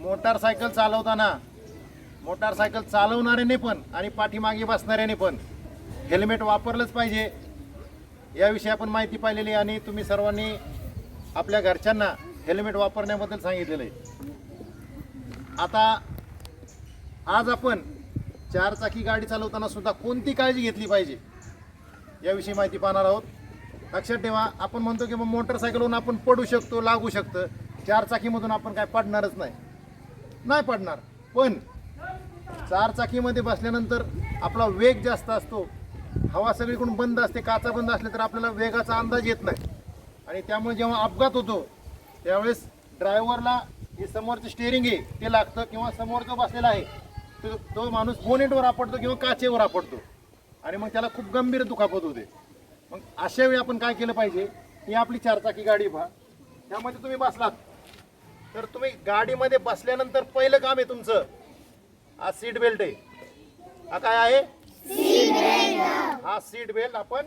Motorcycle चालवताना motorcycle चालवणाऱ्याने पण आणि पाठीमागे बसणाऱ्याने पण हेल्मेट वापरलंच पाहिजे. याविषयी आपण माहिती पाहिलेली आहे आणि तुम्ही सर्वांनी आपल्या घरच्यांना हेल्मेट वापरण्याबद्दल सांगितलेलं आहे. आता आज आपण चारचाकी गाडी चालवताना सुद्धा कोणती काळजी घेतली पाहिजे? याविषयी माहिती पाहणार आहोत. लक्षात ठेवा आपण म्हणतो की मग मोटरसायकलवरून आपण पडू शकतो लागू शकतं. चारचाकीमधून आपण काय पडणारच नाही. नाही पडणार. पण चार चाकीमध्ये बसल्यानंतर आपला वेग जास्त असतो. हवा सगळीकडून बंद असते. काचा बंद असले तर आपल्याला वेगाचा अंदाज येत नाही. आणि त्यामुळे जेव्हा अपघात होतो त्यावेळेस ड्रायव्हरला जे समोरचं स्टेअरिंग आहे ते लागतं किंवा समोर जो बसलेला आहे तो तो माणूस बोनेटवर आपडतो किंवा काचेवर आपडतो आणि मग त्याला खूप गंभीर दुखापत होते. मग अशा वेळी आपण काय केलं पाहिजे? ही आपली चारचाकी गाडी पहा. त्यामध्ये तुम्ही बसलात. तर तुम्ही गाडीमध्ये बसल्यानंतर पहिलं काम आहे तुमचं. हा सीट बेल्ट आहे. हा काय आहे? हा सीट बेल्ट आपण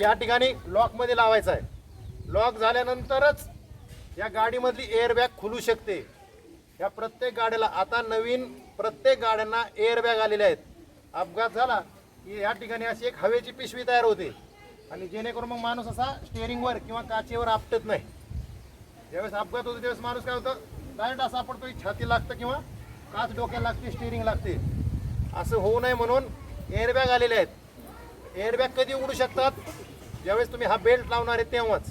या ठिकाणी लॉकमध्ये लावायचा आहे. लॉक झाल्यानंतरच या गाडीमधली एअरबॅग खुलू शकते. या प्रत्येक गाड्याला आता नवीन प्रत्येक गाड्यांना एअरबॅग आलेल्या आहेत. अपघात झाला की या ठिकाणी अशी एक हवेची पिशवी तयार होते. आणि जेणेकरून मग माणूस असा स्टेअरिंगवर किंवा काचेवर आपटत नाही. ज्यावेळेस अपघात होतो त्यावेळेस माणूस काय होतं डायरेक्ट असा पडतो छाती लागतं किंवा काच डोक्याला लागते स्टिअरिंग लागते. असं होऊ नये म्हणून एअरबॅग आलेले आहेत. एअरबॅग कधी उघडू शकतात? ज्यावेळेस तुम्ही हा बेल्ट लावणार आहे तेव्हाच.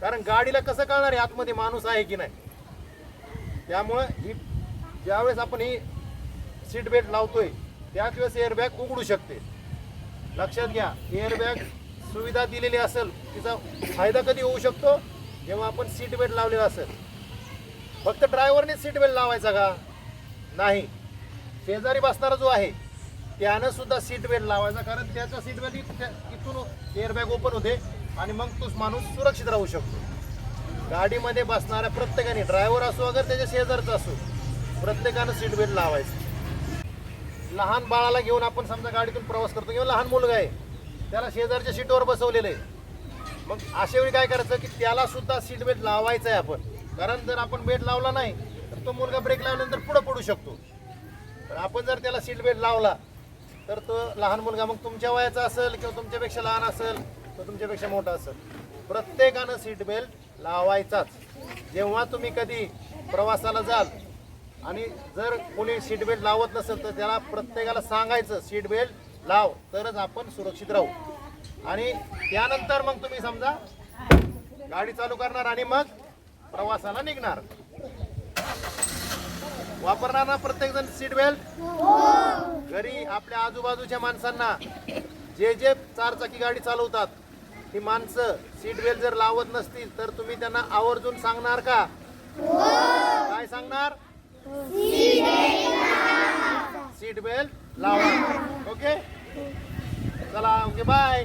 कारण गाडीला कसं कळणार आहे आतमध्ये माणूस आहे की नाही? त्यामुळं ही ज्यावेळेस आपण ही सीट बेल्ट लावतोय त्याच वेळेस एअरबॅग उघडू शकते. लक्षात घ्या एअरबॅग सुविधा दिलेली असेल तिचा फायदा कधी होऊ शकतो? जेव्हा आपण सीट बेल्ट लावलेला असेल फक्त ड्रायव्हरने सीट बेल्ट लावायचा का? नाही. शेजारी बसणारा जो आहे त्यानं सुद्धा सीट बेल्ट लावायचा कारण त्याचा सीट बेल्ट इथून एअरबॅग ओपन होते आणि मग तोच माणूस सुरक्षित राहू शकतो. गाडीमध्ये बसणाऱ्या प्रत्येकाने ड्रायव्हर असो अगर त्याच्या शेजारचा असो प्रत्येकानं सीट बेल्ट लावायचं. लहान बाळाला घेऊन आपण समजा गाडीतून प्रवास करतो किंवा लहान मुलगा आहे त्याला शेजारच्या सीटवर बसवलेलं आहे मग अशा वेळी काय करायचं की त्याला सुद्धा सीट बेल्ट लावायचं आहे आपण. कारण जर आपण बेल्ट लावला नाही तर तो मुलगा ब्रेक लावल्यानंतर पुढे पडू शकतो. तर आपण जर त्याला सीट बेल्ट लावला तर तो लहान मुलगा मग तुमच्या वयाचा असेल किंवा तुमच्यापेक्षा लहान असेल तो तुमच्यापेक्षा मोठा असेल. प्रत्येकानं सीट बेल्ट लावायचाच. जेव्हा तुम्ही कधी प्रवासाला जाल आणि जर कोणी सीट बेल्ट लावत नसेल तर त्याला प्रत्येकाला सांगायचं सीट बेल्ट लाव तरच आपण सुरक्षित राहू. आणि त्यानंतर मग तुम्ही समजा गाडी चालू करणार आणि मग प्रवासाला निघणार. वापरणार ना प्रत्येक जण सीट बेल्ट घरी आपल्या आजूबाजूच्या माणसांना जे जे चारचाकी गाडी चालवतात ही माणसं सीट बेल्ट जर लावत नसतील तर तुम्ही त्यांना आवर्जून सांगणार का? काय सांगणार? सीट बेल्ट लावा. ओके चला ओके बाय